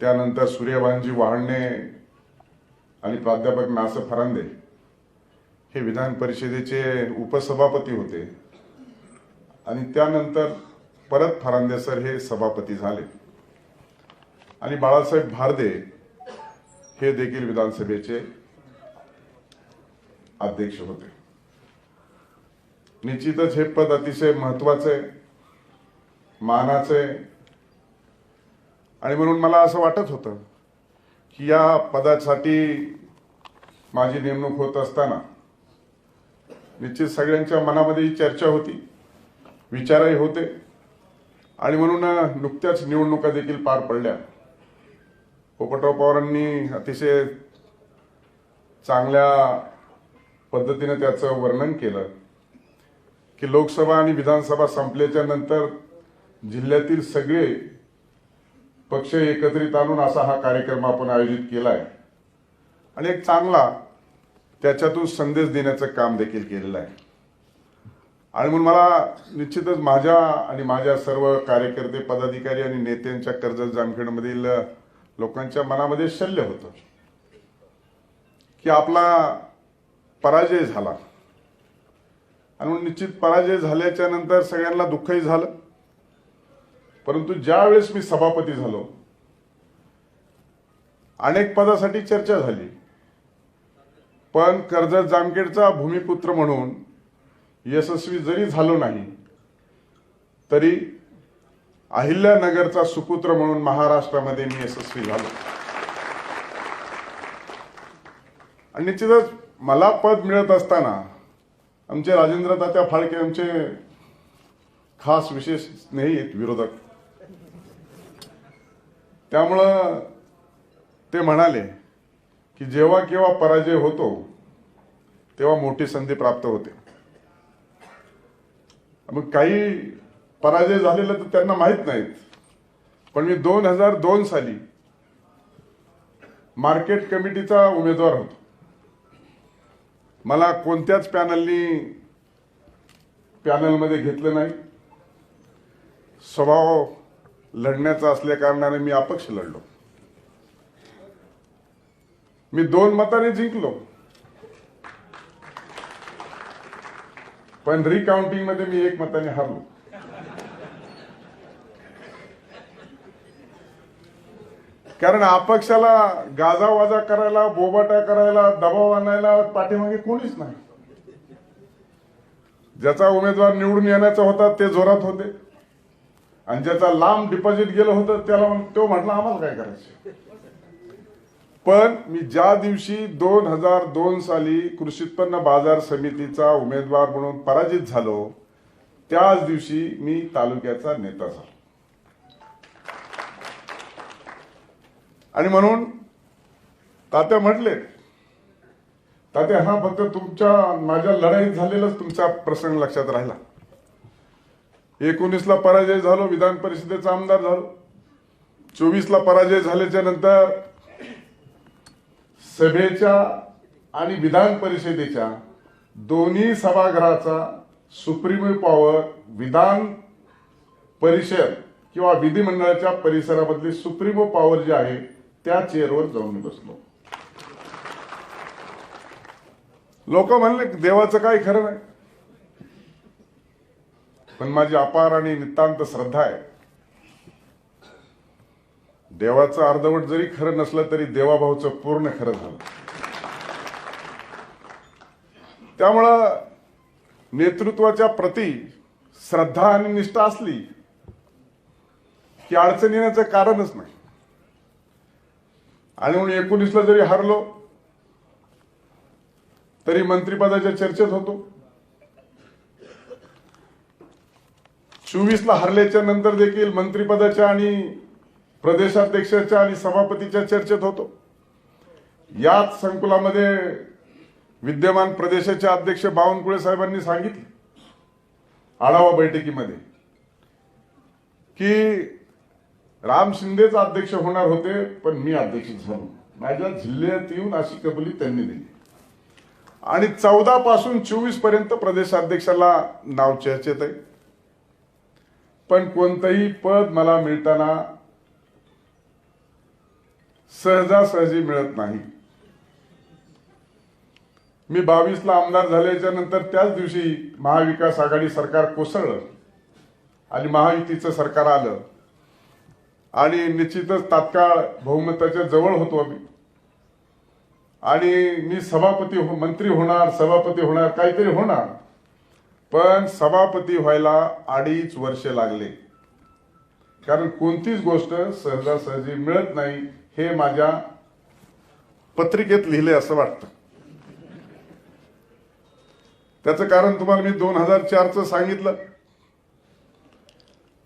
त्यानंतर सूर्यभानजी वाळणे आणि प्राध्यापक नास फरांदे हे विधान परिषदेचे उपसभापती होते. आणि त्यानंतर परत फरांदे सर हे सभापती झाले. आणि बाळासाहेब भारदे हे देखील विधानसभेचे अध्यक्ष होते. निश्चितच हे पद अतिशय महत्त्वाचे मानाचे आहे आणि म्हणून मला असं वाटत होतं की या पदासाठी माझी नेमणूक होत असताना निश्चित सगळ्यांच्या मनामध्ये चर्चा होती विचारही होते आणि म्हणून नुकत्याच निवडणुका देखील पार पडल्या. पोपटराव पवारांनी अतिशय चांगल्या पद्धतीने त्याचं वर्णन केलं की लोकसभा आणि विधानसभा संपल्याच्या नंतर जिल्ह्यातील सगळे पक्ष एकत्रित आणून असा हा कार्यक्रम आपण आयोजित केला आहे आणि एक चांगला त्याच्यातून संदेश देण्याचं काम देखील केलेलं आहे. आणि म्हणून मला निश्चितच माझ्या आणि माझ्या सर्व कार्यकर्ते पदाधिकारी आणि नेत्यांच्या कर्जत जामखेडमधील लोकांच्या मनामध्ये शल्य होतं की आपला पराजय झाला. आणि निश्चित पराजय झाल्याच्यानंतर सगळ्यांना दुःखही झालं. परंतु ज्या वेळेस मी सभापती झालो अनेक पदासाठी चर्चा झाली. पण कर्जत जामखेडचा भूमिपुत्र म्हणून यशस्वी जरी झालो नाही तरी अहिल्यानगरचा सुपुत्र म्हणून महाराष्ट्रामध्ये मी यशस्वी झालो. आणि निश्चितच मला पद मिळत असताना आमचे राजेंद्र तात्या फाळके आमचे खास विशेष स्नेही आहेत विरोधक त्यामुळं ते म्हणाले की जेव्हा केव्हा पराजय होतो तेव्हा मोठी संधी प्राप्त होते. मग काही पराजय झालेला तर त्यांना माहीत नाहीत. पण मी दोन हजार दोन साली मार्केट कमिटीचा उमेदवार होतो. मला कोणत्याच पॅनलनी पॅनलमध्ये घेतलं नाही. स्वभाव लढण्याचा असल्या कारणाने मी अपक्ष लढलो. मी दोन मताने जिंकलो. पण रिकाउंटिंगमध्ये मी एक मताने हारलो. कारण अपक्षाला गाजावाजा करायला बोबाटा करायला दबाव आणायला पाठीमागे कोणीच नाही. ज्याचा उमेदवार निवडून येण्याचा होता ते जोरात होते. आणि ज्याचा लांब डिपॉझिट गेलं होतं त्याला तो म्हटला आम्हाला काय करायचं? पण मी ज्या दिवशी दोन हजार दोन साली कृषी उत्पन्न बाजार समितीचा उमेदवार म्हणून पराजित झालो त्याच दिवशी मी तालुक्याचा नेता झालो. आणि म्हणून तात्या म्हटले तात्या हा फक्त तुमच्या माझ्या लढाईत झालेलाच तुमचा प्रसंग लक्षात राहिला. एकोणीसला पराजय झालो विधान परिषदेचा आमदार झालो. चोवीसला पराजय झाल्याच्यानंतर सभेच्या आणि विधान परिषदेच्या दोन्ही सभागृहाचा सुप्रीम पॉवर विधान परिषद किंवा विधिमंडळाच्या परिसरामधली सुप्रीम पॉवर जी आहे त्या चेअरवर जाऊन बसलो. लोक म्हणले देवाचं काय खरं नाही. पण माझी अपार आणि नितांत श्रद्धा आहे. देवाचं अर्धवट जरी खरं नसलं तरी देवाभाऊचं पूर्ण खरं झालं. त्यामुळं नेतृत्वाच्या प्रती श्रद्धा आणि निष्ठा असली की अडचण येण्याचं कारणच नाही. आणि म्हणून एकोणीसला जरी हरलो तरी मंत्रिपदाच्या चर्चेत होतो. चोवीसला हरल्याच्या नंतर देखील मंत्रिपदाच्या आणि प्रदेशाध्यक्षाच्या आणि सभापतीच्या चर्चेत होतो. याच संकुलामध्ये विद्यमान प्रदेशाचे अध्यक्ष बावनकुळे साहेबांनी सांगितले आढावा बैठकीमध्ये की राम शिंदेच अध्यक्ष होणार होते पण मी अध्यक्ष झालो माझ्या जिल्ह्यात येऊन अशी कबुली त्यांनी दिली. आणि चौदा पासून चोवीसपर्यंत प्रदेशाध्यक्षाला नाव चर्चेत आहे. पण कोणतंही पद मला मिळताना सहजासहजी मिळत नाही. मी बावीसला आमदार झाल्याच्यानंतर त्याच दिवशी महाविकास आघाडी सरकार कोसळलं आणि महायुतीचं सरकार आलं. आणि निश्चितच तात्काळ बहुमताच्या जवळ होतो आम्ही. आणि मी सभापती हो मंत्री होणार सभापती होणार काहीतरी होणार. पण सभापती व्हायला अडीच वर्ष लागले. कारण कोणतीच गोष्ट सहजासहजी मिळत नाही हे माझ्या पत्रिकेत लिहिले असं वाटतं. त्याचं कारण तुम्हाला मी दोन हजार चारचं सांगितलं.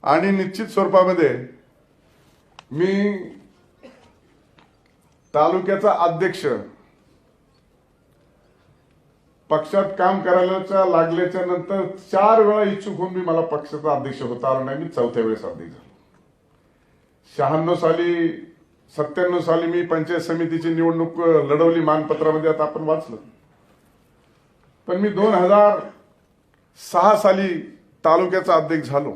आणि निश्चित स्वरूपामध्ये मी तालुक्याचा अध्यक्ष पक्षात काम करायला लागल्याच्या नंतर चार वेळा इच्छुक होऊन मी मला पक्षाचा अध्यक्ष होता आला नाही मी चौथ्या वेळेस अध्यक्ष झालो. शहाण्णव साली सत्त्याण्णव साली मी पंचायत समितीची निवडणूक लढवली मानपत्रामध्ये आता आपण वाचलं. पण मी दोन हजार सहा साली तालुक्याचा अध्यक्ष झालो.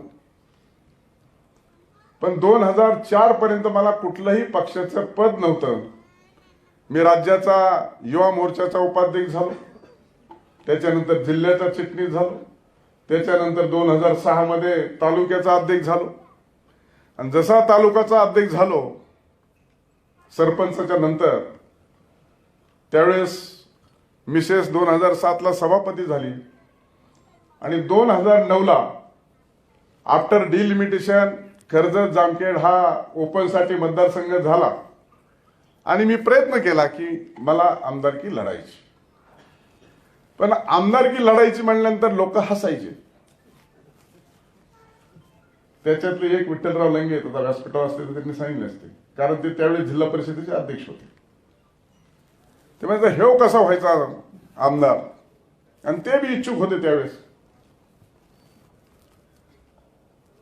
पण दोन हजार चार पर्यंत मला कुठलंही पक्षाचं पद नव्हतं. मी राज्याचा युवा मोर्चाचा उपाध्यक्ष झालो. त्याच्यानंतर जिल्ह्याचा चिटणीस झालो. त्याच्यानंतर दोन हजार सहा मध्ये तालुक्याचा अध्यक्ष झालो. आणि जसा तालुक्याचा अध्यक्ष झालो सरपंचाच्या नंतर त्यावेळेस मिसेस दोन हजार सातला सभापती झाली. आणि दोन हजार नऊला आफ्टर डिलिमिटेशन कर्जत जामखेड हा ओपनसाठी मतदारसंघ झाला. आणि मी प्रयत्न केला की मला आमदारकी लढायची. पण आमदारकी लढायची म्हणल्यानंतर लोक हसायचे. त्याच्यातले एक विठ्ठलराव लंगे होता व्यासपीठावर असते तर त्यांनी सांगितले असते. कारण ते त्यावेळी जिल्हा परिषदेचे अध्यक्ष होते. ते म्हणजे हेव कसा व्हायचा आमदार? आणि ते बी इच्छुक होते त्यावेळेस.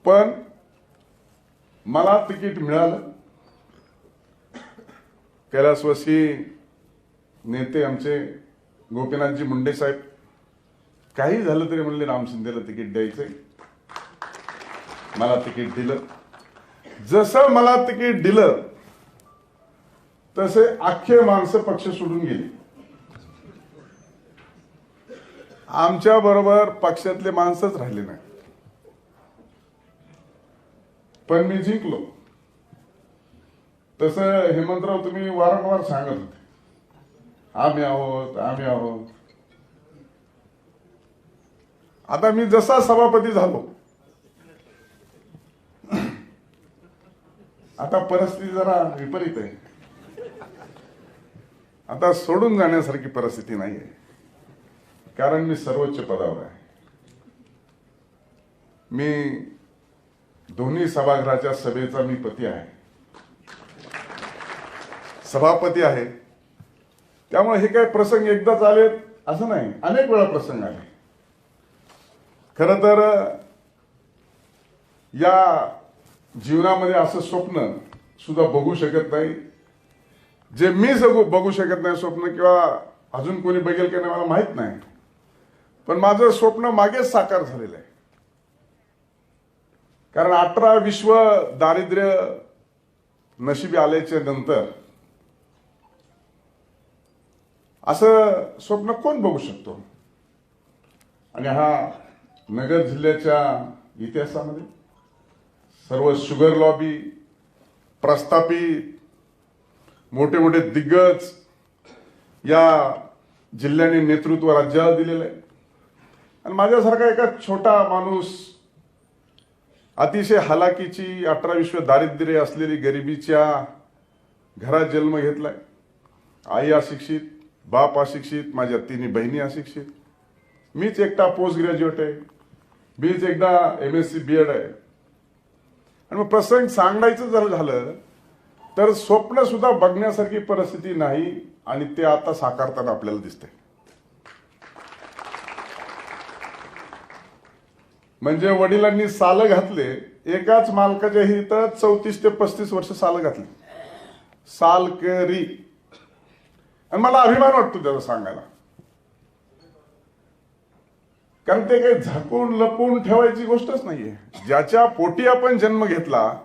पण मला तिकीट मिळालं. कैलासवासी नेते आमचे गोपीनाथजी मुंडे साहेब काही झालं तरी म्हणले राम शिंदेला तिकीट द्यायचंय. मला तिकीट दिलं. जसं मला तिकीट दिलं तसे अख्खे माणसं पक्ष सोडून गेली. आमच्या बरोबर पक्षातले माणसंच राहिले नाही पण मी जिंकलो. तसं हेमंतराव तुम्ही वारंवार सांगत होते. आम्ही आहोत आम्ही आहोत. आता मी जसा सभापती झालो आता परिस्थिती जरा विपरीत आहे. आता सोडून जाण्यासारखी परिस्थिती नाही आहे कारण मी सर्वोच्च पदावर आहे. मी दोन्ही सभागृहाच्या सभेचा मी पती आहे. सभापती आहे. त्यामुळे हे काय प्रसंग एकदाच आले असं नाही. अनेक वेळा प्रसंग आले. खर तर या जीवनामध्ये असं स्वप्न सुद्धा बघू शकत नाही. जे मी जगू बघू शकत नाही स्वप्न किंवा अजून कोणी बघेल की नाही मला माहीत नाही. पण माझं स्वप्न मागेच साकार झालेलं आहे. कारण अठरा विश्व दारिद्र्य नशिबी आल्याच्यानंतर असं स्वप्न कोण बघू शकतो? आणि हा नगर जिल्ह्याच्या इतिहासामध्ये सर्व शुगर लॉबी प्रस्थापित मोठे मोठे दिग्गज या जिल्ह्याने नेतृत्व राज्याला दिलेलं आहे. आणि माझ्यासारखा एका छोटा माणूस अतिशय हलाकीची अठरा विश्व दारिद्र्य असलेली गरिबीच्या घरात जन्म घेतलाय. आई अशिक्षित बाप अशिक्षित माझ्या तिन्ही बहिणी अशिक्षित. मीच एकटा पोस्ट ग्रॅज्युएट आहे. मीच एकदा M S C B Ed आहे. आणि मग प्रसंग सांगायचं जर झालं तर स्वप्न सुद्धा बघण्यासारखी परिस्थिती नाही आणि ते आता साकारताना आपल्याला दिसते म्हणजे वडिलांनी साल घातले एकाच मालकाच्या हित चौतीस ते पस्तीस वर्ष साल घातली. सालकरी. आणि मला अभिमान वाटतो त्याचा सांगायला. कारण ते काही झाकून लपून ठेवायची गोष्टच नाहीये. ज्याच्या पोटी आपण जन्म घेतला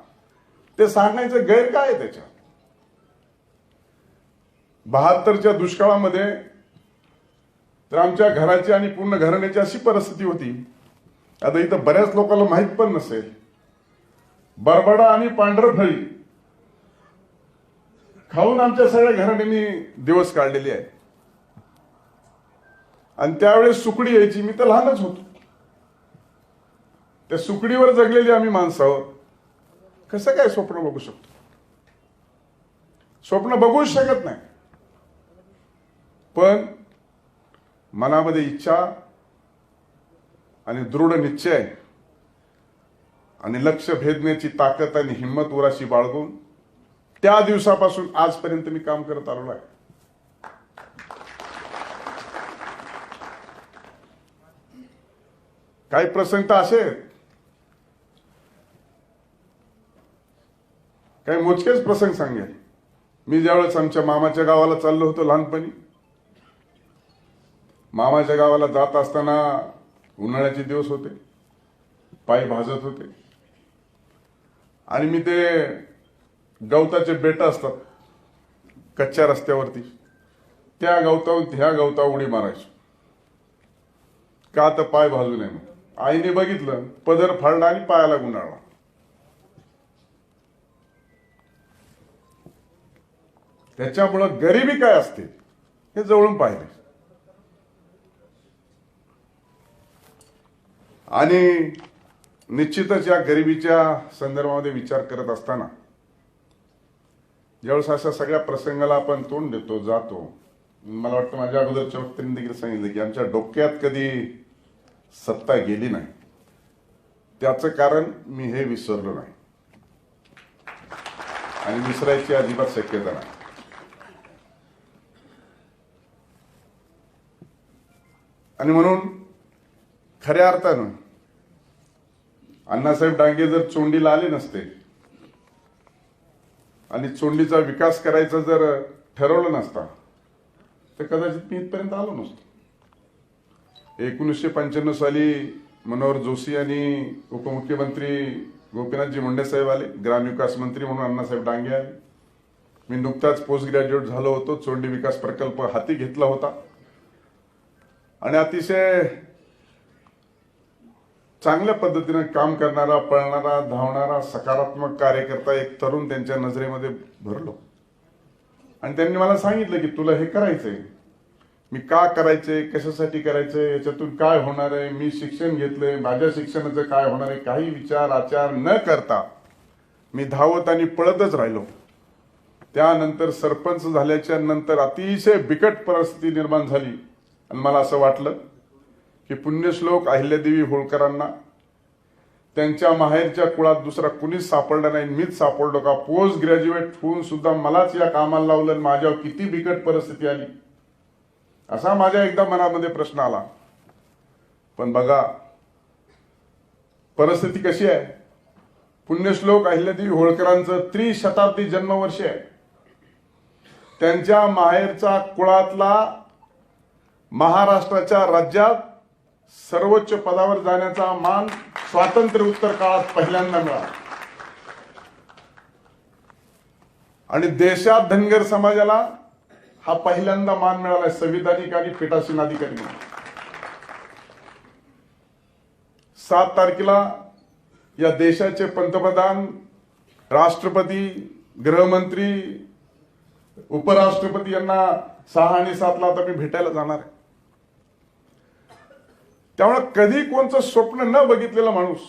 ते सांगायचं गैर काय आहे त्याच्यात? बहात्तरच्या दुष्काळामध्ये तर आमच्या घराची आणि पूर्ण घराण्याची अशी परिस्थिती होती. आता इथं बऱ्याच लोकांना माहीत पण नसेल. बरबडा आणि पांढरफळी खाऊन आमच्या सगळ्या घराण्यांनी दिवस काढलेले आहे. आणि त्यावेळेस सुकडी यायची मी तर लहानच होतो. त्या सुकडीवर जगलेली आम्ही माणसावर कसं काय स्वप्न बघू शकतो? स्वप्न बघूच शकत नाही. पण मनामध्ये इच्छा आणि दृढ निश्चय आणि लक्ष भेदण्याची ताकद आणि हिंमत उराशी बाळगून त्या दिवसापासून आजपर्यंत मी काम करत आलेलो आहे काही प्रसंग तर असे आहेत काही मोजकेच प्रसंग सांगेल मी ज्यावेळेस आमच्या मामाच्या गावाला चाललो होतो लहानपणी मामाच्या गावाला जात असताना उन्हाळ्याचे दिवस होते पायी भाजत होते. आणि मी ते गवताचे बेट असतात कच्च्या रस्त्यावरती. त्या गवतावर ह्या गवता उडी मारायची. का तर पाय भाजू नये आईने बघितलं पदर फाडला आणि पायाला गुंडाळला. त्याच्यामुळं गरिबी काय असते हे जवळून पाहिले. आणि निश्चितच या गरिबीच्या संदर्भामध्ये विचार करत असताना ज्यावेळेस अशा सगळ्या प्रसंगाला आपण तोंड देतो जातो. मला वाटतं माझ्या अगोदरच्या वक्त्यांनी देखील सांगितलं की आमच्या डोक्यात कधी सत्ता गेली नाही. त्याचं कारण मी हे विसरलो नाही. आणि विसरायची अजिबात शक्यता नाही. आणि म्हणून खऱ्या अर्थानं अण्णासाहेब डांगे जर चोंडीला आले नसते आणि चोंडीचा विकास करायचा जर ठरवलं नसता तर कदाचित मी इथपर्यंत आलो नसतो. एकोणीसशे पंच्याण्णव साली मनोहर जोशी आणि उपमुख्यमंत्री गोपीनाथजी मुंडे साहेब आले ग्रामविकास मंत्री म्हणून अण्णासाहेब डांगे आले. मी नुकताच पोस्ट ग्रॅज्युएट झालो होतो चोंडी विकास प्रकल्प हाती घेतला होता. आणि अतिशय चांगल्या पद्धतीने काम करणारा पळणारा धावणारा सकारात्मक कार्यकर्ता एक तरुण त्यांच्या नजरेमध्ये भरलो. आणि त्यांनी मला सांगितलं की तुला हे करायचंय. मी का करायचंय? कशासाठी करायचंय? याच्यातून काय होणार आहे? मी शिक्षण घेतलंय. माझ्या शिक्षणाचं काय होणार आहे? काही विचार आचार न करता मी धावत आणि पळतच राहिलो. त्यानंतर सरपंच झाल्याच्यानंतर अतिशय बिकट परिस्थिती निर्माण झाली. आणि मला असं वाटलं हे पुण्यश्लोक अहिल्यादेवी होळकरांना. त्यांच्या माहेरच्या कुळात दुसरा कुणीच सापडला नाही मीच सापडलो का? पोस्ट ग्रॅज्युएट होऊन सुद्धा मलाच या कामाला लावलं आणि माझ्यावर किती बिकट परिस्थिती आली. असा माझ्या एकदा मनामध्ये प्रश्न आला. पण बघा परिस्थिती कशी आहे? पुण्यश्लोक अहिल्यादेवी होळकरांचं त्रिशताब्दी जन्मवर्ष आहे. त्यांच्या माहेरचा कुळातला महाराष्ट्राच्या राज्यात सर्वोच्च पदावर जाण्याचा मान स्वातंत्र्य उत्तर काळात पहिल्यांदा मिळाला. आणि देशात धनगर समाजाला हा पहिल्यांदा मान मिळाला संविधानिक आणि पीठासीन अधिकारी सात तारखेला या देशाचे पंतप्रधान राष्ट्रपती गृहमंत्री उपराष्ट्रपती यांना सहा आणि सातला आता मी भेटायला जाणार आहे. त्यामुळे कधी कोणचं स्वप्न न बघितलेला माणूस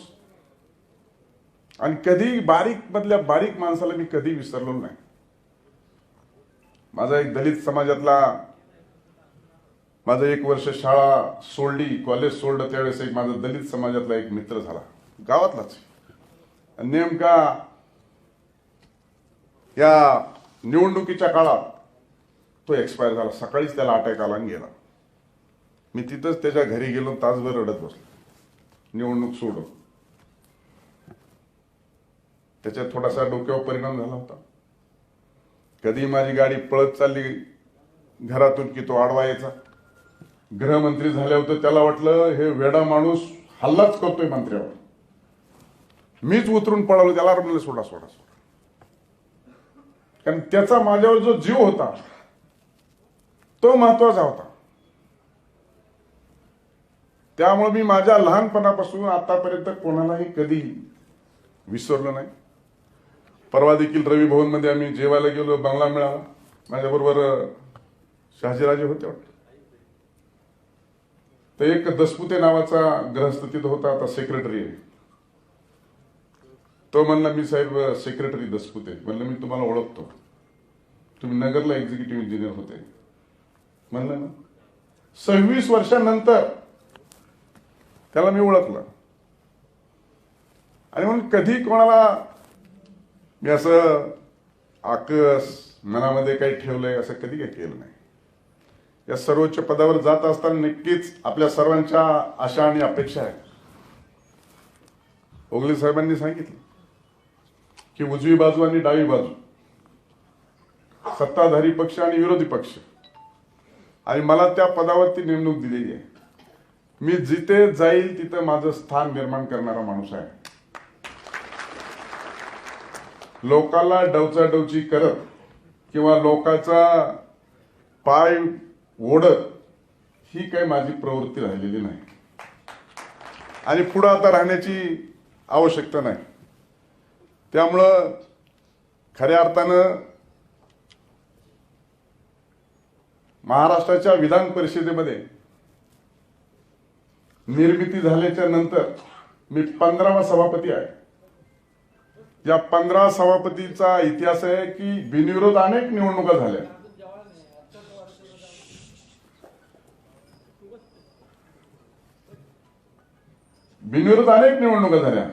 आणि कधी बारीक मधल्या बारीक माणसाला मी कधी विसरलो नाही. माझा एक दलित समाजातला माझं एक वर्ष शाळा सोडली कॉलेज सोडलं त्यावेळेस एक माझा दलित समाजातला एक मित्र झाला. गावातलाच. नेमका या निवडणुकीच्या काळात तो एक्सपायर झाला. सकाळीच त्याला अटॅक आला आणि गेला. मी तिथंच त्याच्या घरी गेलो तासभर रडत बसलो. निवडणूक सोडून. त्याच्यात थोडासा डोक्यावर परिणाम झाला होता. कधी माझी गाडी पळत चालली घरातून की तो आडवा यायचा. गृहमंत्री झाले होते त्याला वाटलं हे वेडा माणूस हल्लाच करतोय मंत्र्यावर. मीच उतरून पळवलं त्याला म्हणलं सोडा सोडा सोडा. कारण त्याचा माझ्यावर जो जीव होता तो महत्त्वाचा होता. त्यामुळे मी माझ्या लहानपणापासून आतापर्यंत कोणालाही कधी विसरलो नाही. परवा देखील रवी भवनमध्ये आम्ही जेवायला गेलो बंगला मिळाला. माझ्याबरोबर शहाजीराजे होते वाटत. तर एक दसपुते नावाचा ग्रहस्थ तिथं होता आता सेक्रेटरी आहे. तो म्हणला मी साहेब सेक्रेटरी दसपुते. म्हणलं मी तुम्हाला ओळखतो. तुम्ही नगरला एक्झिक्युटिव्ह इंजिनियर होते. म्हणलं ना. सव्वीस वर्षानंतर त्याला मी ओळखलं. आणि म्हणून कधी कोणाला मी असं आकस मनामध्ये काही ठेवलंय असं कधी काही केलं नाही. या सर्वोच्च पदावर जात असताना नक्कीच आपल्या सर्वांच्या आशा आणि अपेक्षा आहेत. ओगले साहेबांनी सांगितलं की उजवी बाजू आणि डावी बाजू सत्ताधारी पक्ष आणि विरोधी पक्ष. आणि मला त्या पदावरती नेमणूक दिलेली आहे. मी जिथे जाईल तिथं माझं स्थान निर्माण करणारा माणूस आहे. लोकाला डवचाडवची करत किंवा लोकांचा पाय ओढत ही काही माझी प्रवृत्ती राहिलेली नाही. आणि पुढं आता राहण्याची आवश्यकता नाही. त्यामुळं खऱ्या अर्थानं महाराष्ट्राच्या विधान परिषदेमध्ये निर्मिती झाल्याच्यानंतर मी पंधरावा सभापती आहे. या पंधरा सभापतीचा इतिहास आहे की बिनविरोध अनेक निवडणुका झाल्या. बिनविरोध अनेक निवडणुका झाल्या.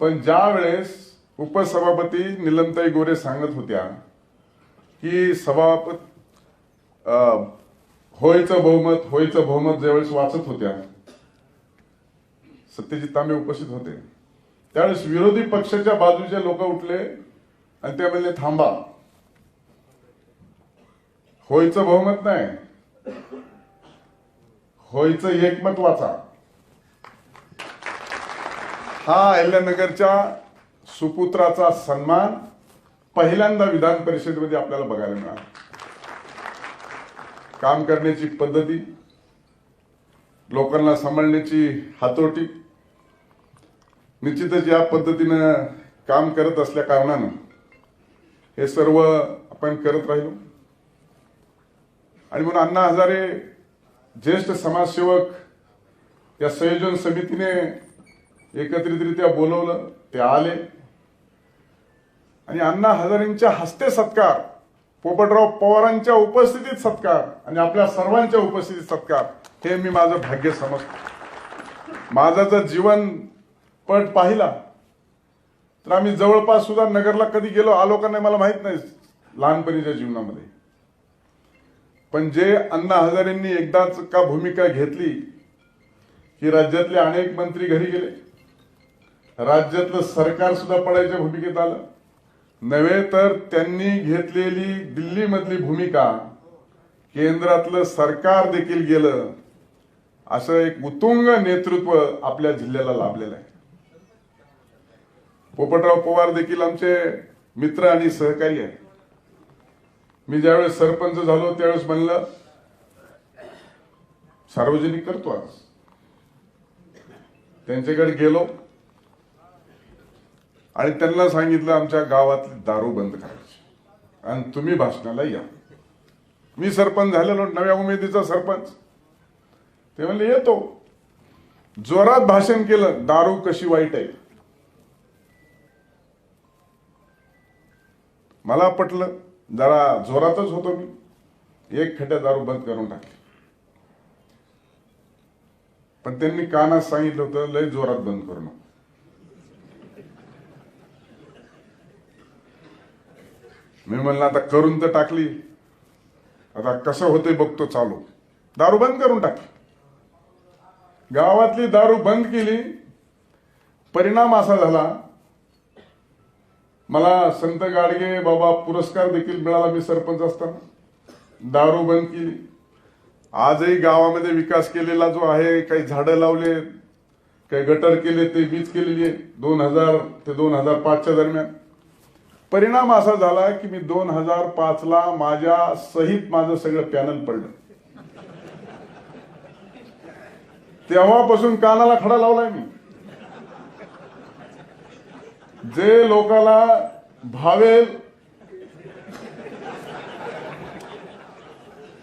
पण ज्या वेळेस उपसभापती निलमताई गोरे सांगत होत्या की सभापती होयचं बहुमत होयचं बहुमत ज्यावेळेस वाचत होत्या सत्यजित तांबे उपस्थित होते. त्यावेळेस विरोधी पक्षाच्या बाजूचे लोक उठले आणि ते म्हणले थांबा. होयचं बहुमत नाही. होयचं एकमत वाचा. हा अहिल्यानगरच्या सुपुत्राचा सन्मान पहिल्यांदा विधान परिषदेमध्ये आपल्याला बघायला मिळाला. काम करण्याची पद्धती लोकांना सांभाळण्याची हातोटी निश्चितच या पद्धतीनं काम करत असल्या कारणानं हे सर्व आपण करत राहिलो. आणि म्हणून अण्णा हजारे ज्येष्ठ समाजसेवक या संयोजन समितीने एकत्रितरित्या बोलवलं ते आले. आणि अण्णा हजारेंच्या हस्ते सत्कार पोपटराव पवारांच्या उपस्थितीत सत्कार आणि आपल्या सर्वांच्या उपस्थितीत सत्कार हे मी माझं भाग्य समजतो. माझं जर जीवन पट पाहिला तर आम्ही जवळपास सुद्धा नगरला कधी गेलो आलो का नाही मला माहीत नाही लहानपणीच्या जीवनामध्ये. पण जे अण्णा हजारेंनी एकदाच का भूमिका घेतली की राज्यातले अनेक मंत्री घरी गेले राज्यातलं सरकार सुद्धा पडायच्या भूमिकेत आलं नव्हे तर त्यांनी घेतलेली दिल्लीमधली भूमिका केंद्रातलं सरकार देखील गेलं असं एक उत्तुंग नेतृत्व आपल्या जिल्ह्याला लाभलेलं आहे. पोपटराव पवार देखील आमचे मित्र आणि सहकारी आहे मी ज्यावेळेस सरपंच झालो त्यावेळेस म्हणलं सार्वजनिक करतो आज. त्यांच्याकडे गेलो आणि त्यांना सांगितलं आमच्या गावातली दारू बंद करायची. आणि तुम्ही भाषणाला या. मी सरपंच झालेलो नव्या उमेदीचा सरपंच. ते म्हणले येतो. जोरात भाषण केलं दारू कशी वाईट आहे? मला पटलं जरा जोरातच होतो मी. एक खड्या दारू बंद करून टाकली. पण त्यांनी कानात सांगितलं होतं लय जोरात बंद करू नको. मी म्हणलं आता करून तर टाकली. आता कसं होतंय बघतो चालू. दारू बंद करून टाकली. गावातली दारू बंद केली. परिणाम असा झाला मला संत गाडगे बाबा पुरस्कार देखील मिळाला मी सरपंच असताना. दारू बंद केली. आजही गावामध्ये विकास केलेला जो आहे काही झाडं लावले काही गटर केले ते वीज केलेली आहे. दोन हजार ते दोन हजार पाचच्या दरम्यान. परिणाम असा झाला की मी दोन हजार पाचला माझ्या सहित माझं सगळं पॅनल पडलं. तेव्हापासून कानाला खडा लावलाय मी. जे लोकाला भावेल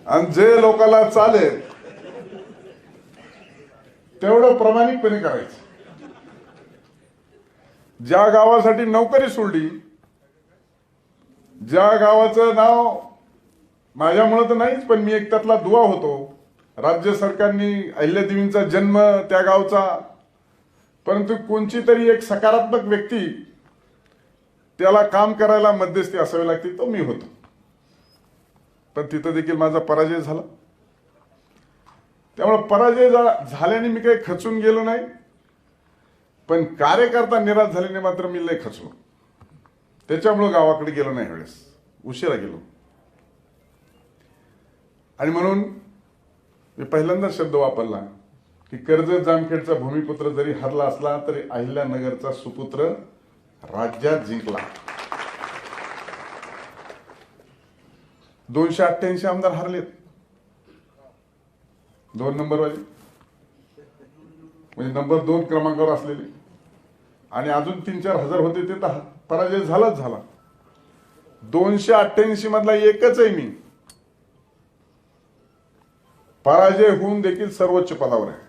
आणि जे लोकाला चालेल तेवढं प्रामाणिकपणे करायचं. ज्या गावासाठी नोकरी सोडली ज्या गावाचं नाव माझ्यामुळं तर नाहीच पण मी एक त्यातला दुवा होतो. राज्य सरकारने अहिल्यादेवींचा जन्म त्या गावचा. परंतु कोणची तरी एक सकारात्मक व्यक्ती त्याला काम करायला मध्यस्थी असावी लागते तो मी होतो. पण तिथं देखील माझा पराजय झाला. त्यामुळे पराजय झाल्याने मी काही खचून गेलो नाही. पण कार्यकर्ता निराश झाल्याने मात्र मी लय खचलो. त्याच्यामुळं गावाकडे गेलो नाही वेळेस उशिरा गेलो. आणि म्हणून मी पहिल्यांदा शब्द वापरला की कर्जत जामखेडचा भूमिपुत्र जरी हरला असला तरी अहिल्यानगरचा सुपुत्र राज्यात जिंकला. दोनशे अठ्ठ्याऐंशी आमदार हरलेत. दोन नंबरवाले म्हणजे नंबर दोन क्रमांकावर असलेले. आणि अजून तीन चार हजार होते ते तर पराजय झालाच झाला. दोनशे अठ्ठ्याऐंशी मधला एकच आहे मी. पराजय होऊन देखील सर्वोच्च पदावर आहे.